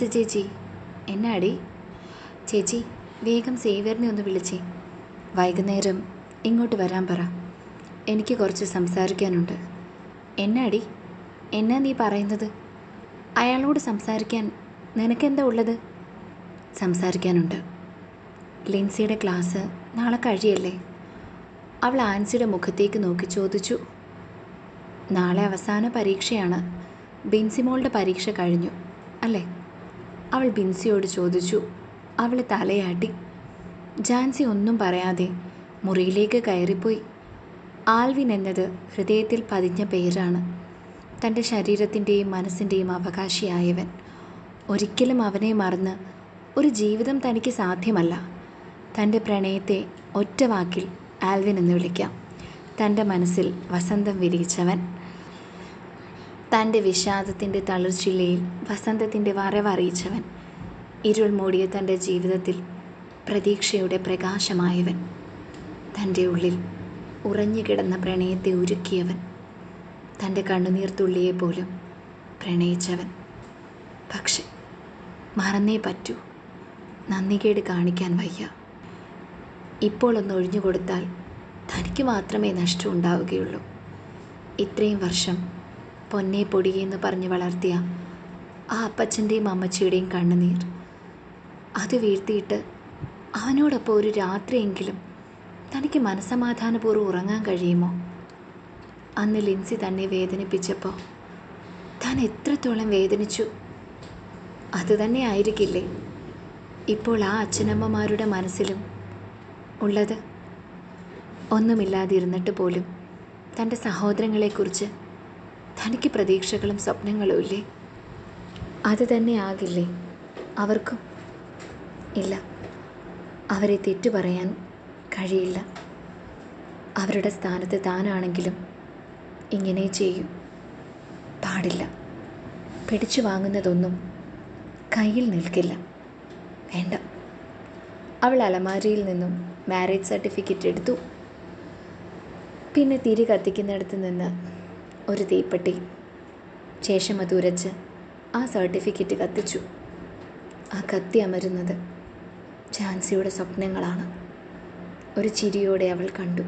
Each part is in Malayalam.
ആൻസി ചേച്ചി. എന്നാടി? ചേച്ചി വേഗം സേവ്യറിനെ ഒന്ന് വിളിച്ചേ. വൈകുന്നേരം ഇങ്ങോട്ട് വരാൻ പറ. എനിക്ക് കുറച്ച് സംസാരിക്കാനുണ്ട്. എന്നാടി? എന്നാ നീ പറയുന്നത്? അയാളോട് സംസാരിക്കാൻ നിനക്കെന്താ ഉള്ളത്? സംസാരിക്കാനുണ്ട്. ലിൻസിയുടെ ക്ലാസ് നാളെ കഴിയല്ലേ? അവൾ ആൻസിയുടെ മുഖത്തേക്ക് നോക്കി ചോദിച്ചു. നാളെ അവസാന പരീക്ഷയാണ്. ബിൻസിമോളുടെ പരീക്ഷ കഴിഞ്ഞു അല്ലേ? അവൾ ബിൻസിയോട് ചോദിച്ചു അവൾ തലയാട്ടി. ജാൻസി ഒന്നും പറയാതെ മുറിയിലേക്ക് കയറിപ്പോയി. ആൽവിൻ എന്നത് ഹൃദയത്തിൽ പതിഞ്ഞ പേരാണ്. തന്റെ ശരീരത്തിന്റെയും മനസ്സിന്റെയും അവകാശിയായവൻ. ഒരിക്കലും അവനെ മറന്ന് ഒരു ജീവിതം തനിക്ക് സാധ്യമല്ല. തന്റെ പ്രണയത്തെ ഒറ്റ വാക്കിൽ ആൽവിൻ എന്ന് വിളിക്കാം. തന്റെ മനസ്സിൽ വസന്തം വിരിയിച്ചവൻ. തന്റെ വിഷാദത്തിന്റെ തളിർച്ചില്ലയിൽ വസന്തത്തിന്റെ വരവറിയിച്ചവൻ ഇരുൾ മൂടിയ തന്റെ ജീവിതത്തിൽ പ്രതീക്ഷയുടെ പ്രകാശമായവൻ തന്റെ ഉള്ളിൽ ഉറഞ്ഞുകിടന്ന പ്രണയത്തെ ഉരുക്കിയവൻ തന്റെ കണ്ണുനീർ തുള്ളിയെ പോലും പ്രണയിച്ചവൻ. പക്ഷെ മറന്നേ പറ്റൂ. നന്ദികേട് കാണിക്കാൻ വയ്യ. ഇപ്പോൾ ഒന്ന് ഒഴിഞ്ഞു കൊടുത്താൽ തനിക്ക് മാത്രമേ നഷ്ടം ഉണ്ടാവുകയുള്ളൂ. ഇത്രയും വർഷം പൊന്നെ പൊടിയെന്ന് പറഞ്ഞ് വളർത്തിയ ആ അപ്പച്ചന്റെയും അമ്മച്ചിയുടെയും കണ്ണുനീർ. അത് വീഴ്ത്തിയിട്ട് അവനോടൊപ്പം ഒരു രാത്രിയെങ്കിലും തനിക്ക് മനസമാധാനപൂർവം ഉറങ്ങാൻ കഴിയുമോ? അന്ന് ലിൻസി തന്നെ വേദനിപ്പിച്ചപ്പോൾ താൻ എത്രത്തോളം വേദനിച്ചു? അതുതന്നെ ആയിരിക്കില്ലേ? ഇപ്പോൾ ആ അച്ഛനമ്മമാരുടെ മനസ്സിലും ഉള്ളത് ഒന്നുമില്ലാതിരുന്നിട്ട് പോലും തന്റെ സഹോദരങ്ങളെക്കുറിച്ച് തനിക്ക് പ്രതീക്ഷകളും സ്വപ്നങ്ങളും ഇല്ലേ? അത് തന്നെ ആകില്ലേ. അവർക്കും ഇല്ല. അവരെ തെറ്റു പറയാൻ കഴിയില്ല. അവരുടെ സ്ഥാനത്ത് താനാണെങ്കിലും ഇങ്ങനെ ചെയ്യും. പാടില്ല. പിടിച്ചു വാങ്ങുന്നതൊന്നും കയ്യിൽ നിൽക്കില്ല. വേണ്ട. അവൾ അലമാരിയിൽ നിന്നും മാരേജ് സർട്ടിഫിക്കറ്റ് എടുത്തു. പിന്നെ തിരി കത്തിക്കുന്നിടത്ത് നിന്ന് ഒരു തീപ്പെട്ടി. ശേഷം അത് ഉരച്ച് ആ സർട്ടിഫിക്കറ്റ് കത്തിച്ചു. ആ കത്തി അമരുന്നത് ഝാൻസിയുടെ സ്വപ്നങ്ങളാണ്. ഒരു ചിരിയോടെ അവൾ കണ്ടു.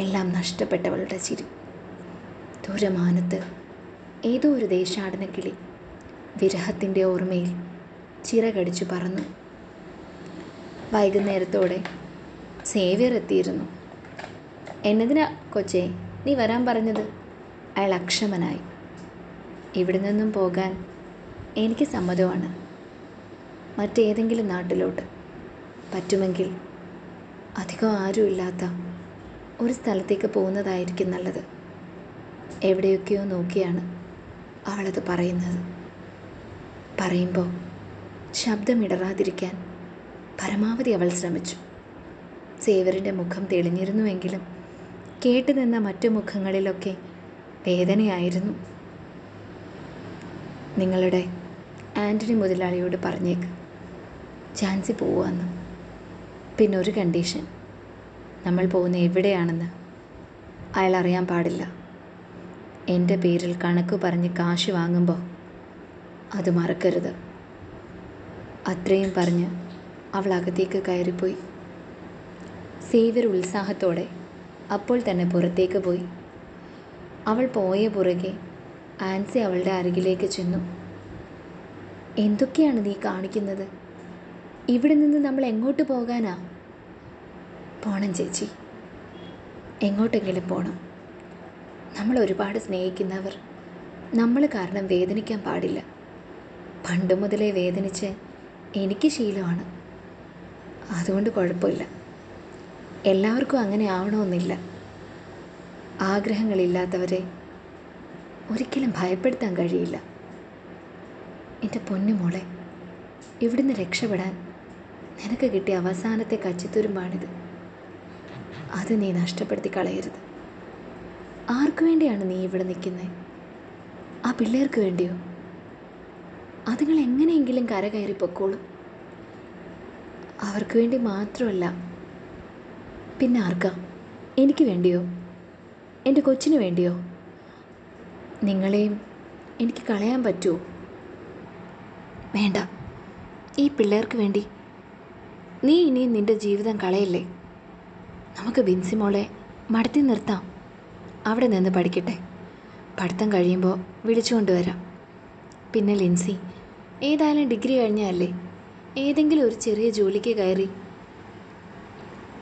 എല്ലാം നഷ്ടപ്പെട്ടവളുടെ ചിരി. ദൂരമാനത്ത് ഏതോ ഒരു ദേശാടന കിളി വിരഹത്തിന്റെ ഓർമ്മയിൽ ചിറകടിച്ചു പറന്നു. വൈകുന്നേരത്തോടെ സേവ്യർ എത്തിയിരുന്നു. എന്നതിനാ കൊച്ചേ നീ വരാൻ പറഞ്ഞത്? അയാൾ അക്ഷമനായി. ഇവിടെ നിന്നും പോകാൻ എനിക്ക് സമ്മതമാണ്. മറ്റേതെങ്കിലും നാട്ടിലോട്ട്. പറ്റുമെങ്കിൽ അധികം ആരുമില്ലാത്ത ഒരു സ്ഥലത്തേക്ക് പോകുന്നതായിരിക്കും നല്ലത്. എവിടെയൊക്കെയോ നോക്കിയാണ് അവളത് പറയുന്നത്. പറയുമ്പോൾ ശബ്ദമിടറാതിരിക്കാൻ പരമാവധി അവൾ ശ്രമിച്ചു. സേവറിന്റെ മുഖം തെളിഞ്ഞിരുന്നുവെങ്കിലും കേട്ടു നിന്ന മറ്റു മുഖങ്ങളിലൊക്കെ വേദനയായിരുന്നു. നിങ്ങളുടെ ആന്റണി മുതലാളിയോട് പറഞ്ഞേക്ക്. ചാൻസി പോവാന്ന് പിന്നെ ഒരു കണ്ടീഷൻ. നമ്മൾ പോകുന്ന എവിടെയാണെന്ന് അയാൾ അറിയാൻ പാടില്ല. എന്റെ പേരിൽ കണക്ക് പറഞ്ഞ് കാശ് വാങ്ങുമ്പോൾ അത് മറക്കരുത്. അത്രയും പറഞ്ഞ് അവൾ അകത്തേക്ക് കയറിപ്പോയി. സേവ്യർ ഉത്സാഹത്തോടെ അപ്പോൾ തന്നെ പുറത്തേക്ക് പോയി. അവൾ പോയ പുറകെ ആൻസി അവളുടെ അരികിലേക്ക് ചെന്നു. എന്തൊക്കെയാണ് നീ കാണിക്കുന്നത്? ഇവിടെ നിന്ന് നമ്മൾ എങ്ങോട്ട് പോകാനാ? പോണം ചേച്ചി. എങ്ങോട്ടെങ്കിലും പോണം. നമ്മൾ ഒരുപാട് സ്നേഹിക്കുന്നവർ. നമ്മൾ കാരണം വേദനിക്കാൻ പാടില്ല. പണ്ട് മുതലേ വേദനിച്ച് എനിക്ക് ശീലമാണ്. അതുകൊണ്ട് കുഴപ്പമില്ല. എല്ലാവർക്കും അങ്ങനെ ആവണമെന്നില്ല. ആഗ്രഹങ്ങളില്ലാത്തവരെ ഒരിക്കലും ഭയപ്പെടുത്താൻ കഴിയില്ല. എന്റെ പൊന്നു മോളെ ഇവിടുന്ന് രക്ഷപ്പെടാൻ നിനക്ക് കിട്ടിയ അവസാനത്തെ കച്ചിത്തുരുമ്പാണിത്. അത് നീ നഷ്ടപ്പെടുത്തി കളയരുത്. ആർക്കു വേണ്ടിയാണ് നീ ഇവിടെ നിൽക്കുന്നത് ആ പിള്ളേർക്ക് വേണ്ടിയോ? അതുങ്ങൾ എങ്ങനെയെങ്കിലും കര കയറി പൊക്കോളും. അവർക്ക് വേണ്ടി മാത്രമല്ല പിന്നെ ആർക്കാ? എനിക്ക് വേണ്ടിയോ? എന്റെ കൊച്ചിന് വേണ്ടിയോ? നിങ്ങളെയും എനിക്ക് കളയാൻ പറ്റുമോ വേണ്ട. ഈ പിള്ളേർക്ക് വേണ്ടി. നീ ഇനിയും നിന്റെ ജീവിതം കളയല്ലേ? നമുക്ക് ബിൻസി മോളെ മടത്തി നിർത്താം. അവിടെ നിന്ന് പഠിക്കട്ടെ. പഠിത്തം കഴിയുമ്പോൾ വിളിച്ചുകൊണ്ട് വരാം പിന്നെ ലിൻസി ഏതായാലും ഡിഗ്രി കഴിഞ്ഞല്ലേ? ഏതെങ്കിലും ഒരു ചെറിയ ജോലിക്ക് കയറി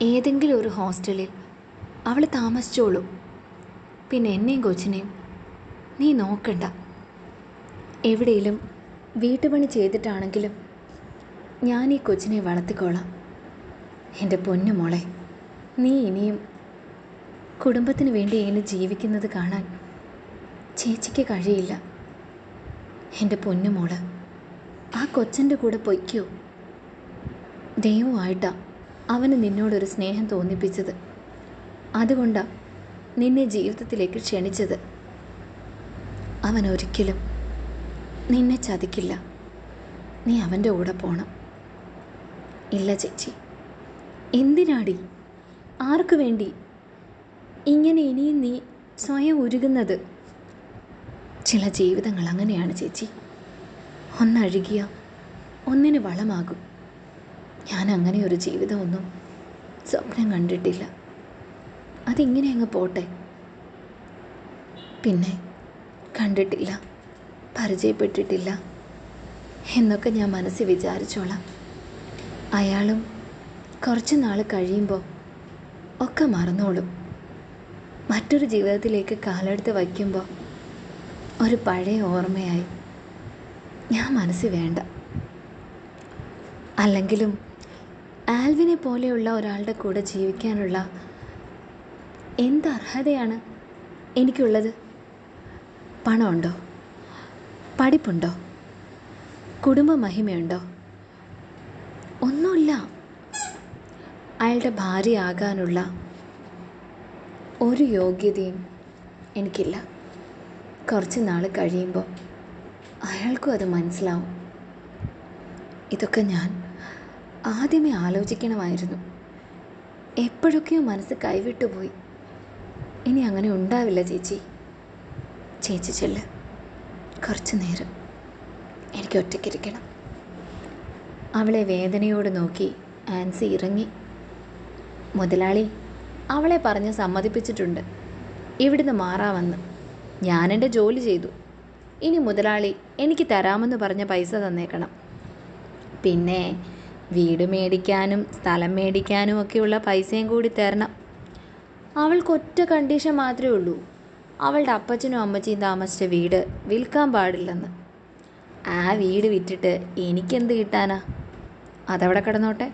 ഏതെങ്കിലും ഒരു ഹോസ്റ്റലിൽ അവൾ താമസിച്ചോളൂ. പിന്നെ എന്നെയും കൊച്ചിനെയും. നീ നോക്കണ്ട. എവിടെയും വീട്ടുപണി ചെയ്തിട്ടാണെങ്കിലും ഞാൻ ഈ കൊച്ചിനെ വളർത്തിക്കോളാം. എന്റെ പൊന്നു മോളെ നീ ഇനിയും കുടുംബത്തിന് വേണ്ടി ഇങ്ങനെ ജീവിക്കുന്നത് കാണാൻ ചേച്ചിക്ക് കഴിയില്ല. എന്റെ പൊന്നു മോൾ ആ കൊച്ചന്റെ കൂടെ പൊയ്ക്കോ. ദൈവമായിട്ടാ അവന് നിന്നോടൊരു സ്നേഹം തോന്നിപ്പിച്ചത്. അതുകൊണ്ടാ നിന്നെ ജീവിതത്തിലേക്ക് ക്ഷണിച്ചത്. അവൻ ഒരിക്കലും നിന്നെ ചതിക്കില്ല. നീ അവന്റെ കൂടെ പോണം. ഇല്ല ചേച്ചി. എന്തിനാടി? ആർക്കു വേണ്ടി? ഇങ്ങനെ ഇനിയും നീ സ്വയം ഉരുകുന്നത്? ചില ജീവിതങ്ങൾ അങ്ങനെയാണ് ചേച്ചി. ഒന്നഴുകിയ ഒന്നിന് വളമാകും. ഞാൻ അങ്ങനെ ഒരു ജീവിതമൊന്നും സ്വപ്നം കണ്ടിട്ടില്ല. അതിങ്ങനെ അങ്ങ് പോട്ടെ. പിന്നെ കണ്ടിട്ടില്ല പരിചയപ്പെട്ടിട്ടില്ല എന്നൊക്കെ ഞാൻ മനസ്സിൽ വിചാരിച്ചോളാം. അയാളും കുറച്ച് നാൾ കഴിയുമ്പോൾ ഒക്കെ മറന്നോളും. മറ്റൊരു ജീവിതത്തിലേക്ക് കാലെടുത്ത് വയ്ക്കുമ്പോൾ ഒരു പഴയ ഓർമ്മയായി. ഞാൻ മനസ്സിൽ വേണ്ട. അല്ലെങ്കിലും ആൽവിനെ പോലെയുള്ള ഒരാളുടെ കൂടെ ജീവിക്കാനുള്ള എന്ത് അർഹതയാണ് എനിക്കുള്ളത്? പണമുണ്ടോ? പഠിപ്പുണ്ടോ? കുടുംബ മഹിമയുണ്ടോ ഒന്നുമില്ല. അയാളുടെ ഭാര്യയാകാനുള്ള ഒരു യോഗ്യതയും എനിക്കില്ല. കുറച്ച് നാൾ കഴിയുമ്പോൾ അയാൾക്കും അത് മനസ്സിലാവും. ഇതൊക്കെ ഞാൻ ആദ്യമേ ആലോചിക്കണമായിരുന്നു. എപ്പോഴൊക്കെയോ മനസ്സ് കൈവിട്ടുപോയി. ഇനി അങ്ങനെ ഉണ്ടാവില്ല ചേച്ചി. ചേച്ചി ചെല്ല്. കുറച്ച് നേരം. എനിക്ക് ഒറ്റയ്ക്കിരിക്കണം അവളെ വേദനയോട് നോക്കി ആൻസി ഇറങ്ങി. മുതലാളി അവളെ പറഞ്ഞ് സമ്മതിപ്പിച്ചിട്ടുണ്ട്. ഇവിടുന്ന് മാറാമെന്ന് ഞാനെന്റെ ജോലി ചെയ്തു. ഇനി മുതലാളി എനിക്ക് തരാമെന്ന് പറഞ്ഞ പൈസ തന്നേക്കണം. പിന്നെ വീട് മേടിക്കാനും സ്ഥലം മേടിക്കാനും ഒക്കെയുള്ള പൈസയും കൂടി തരണം. അവൾക്ക് ഒറ്റ കണ്ടീഷൻ മാത്രമേ ഉള്ളൂ. അവളുടെ അപ്പച്ചനും അമ്മച്ചിയും താമസിച്ച വീട് വിൽക്കാൻ പാടില്ലെന്ന്. ആ വീട് വിറ്റിട്ട് എനിക്കെന്ത് കിട്ടാനാ? അതവിടെ കിടന്നോട്ടെ.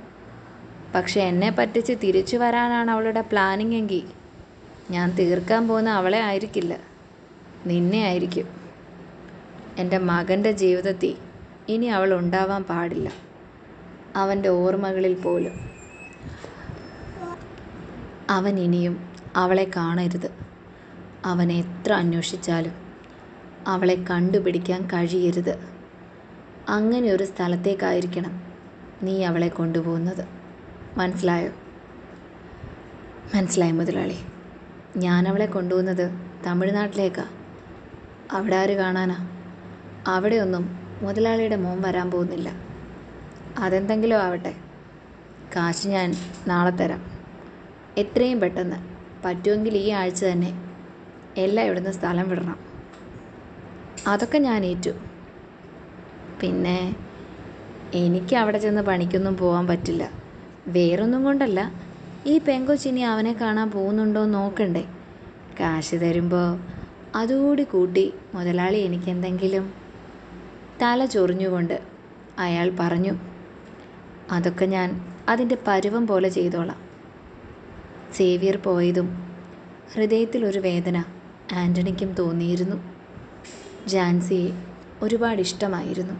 പക്ഷെ എന്നെ പറ്റിച്ച് തിരിച്ചു വരാനാണ് അവളുടെ പ്ലാനിങ് എങ്കിൽ ഞാൻ തീർക്കാൻ പോകുന്ന അവളെ ആയിരിക്കില്ല. നിന്നെ ആയിരിക്കും. എന്റെ മകന്റെ ജീവിതത്തിൽ ഇനി അവൾ ഉണ്ടാവാൻ പാടില്ല. അവന്റെ ഓർമ്മകളിൽ പോലും. അവൻ ഇനിയും അവളെ കാണരുത്. അവൻ എത്ര അന്വേഷിച്ചാലും അവളെ കണ്ടുപിടിക്കാൻ കഴിയരുത്. അങ്ങനെ ഒരു സ്ഥലത്തേക്കായിരിക്കണം നീ അവളെ കൊണ്ടുപോകുന്നത്. മനസ്സിലായോ? മനസ്സിലായി മുതലാളി. ഞാൻ അവളെ കൊണ്ടുപോകുന്നത് തമിഴ്നാട്ടിലേക്കാണ് അവിടെ ആര് കാണാനാ? അവിടെയൊന്നും മുതലാളിയുടെ മോൻ വരാൻ പോകുന്നില്ല. അതെന്തെങ്കിലും ആവട്ടെ. കാശ് ഞാൻ നാളെ തരാം. എത്രയും പെട്ടെന്ന്. പറ്റുമെങ്കിൽ ഈ ആഴ്ച തന്നെ എല്ലാം ഇവിടുന്ന് സ്ഥലം വിടണം. അതൊക്കെ ഞാൻ ഏറ്റു. പിന്നെ എനിക്ക് അവിടെ ചെന്ന് പണിക്കൊന്നും പോകാൻ പറ്റില്ല. വേറൊന്നും കൊണ്ടല്ല. ഈ പെങ്കൊച്ചിനി അവനെ കാണാൻ പോകുന്നുണ്ടോ നോക്കണ്ടേ. കാശ് തരുമ്പോൾ അതുകൂടി കൂട്ടി മുതലാളി എനിക്കെന്തെങ്കിലും? തല ചൊറിഞ്ഞുകൊണ്ട് അയാൾ പറഞ്ഞു അതൊക്കെ ഞാൻ അതിന്റെ പരുവം പോലെ ചെയ്തോളാം. സേവിയർ പോയതും ഹൃദയത്തിൽ ഒരു വേദന ആന്റണിക്കും തോന്നിയിരുന്നു. ജാൻസിയെ ഒരുപാട് ഇഷ്ടമായിരുന്നു.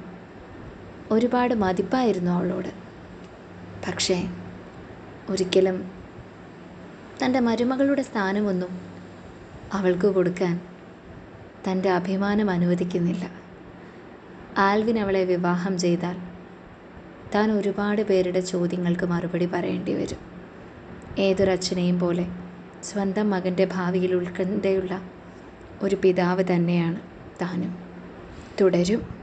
ഒരുപാട് മതിപ്പായിരുന്നു അവളോട്. പക്ഷേ ഒരിക്കലും തന്റെ മരുമകളുടെ സ്ഥാനമൊന്നും അവൾക്ക് കൊടുക്കാൻ തന്റെ അഭിമാനം അനുവദിക്കുന്നില്ല. ആൽവിൻ അവളെ വിവാഹം ചെയ്താൽ താൻ ഒരുപാട് പേരുടെ ചോദ്യങ്ങൾക്ക് മറുപടി പറയേണ്ടി വരും. ഏതൊരച്ഛനെയും പോലെ സ്വന്തം മകന്റെ ഭാവിയിൽ ഉത്കണ്ഠയുള്ള ഒരു പിതാവ് തന്നെയാണ് താനും. തുടരും.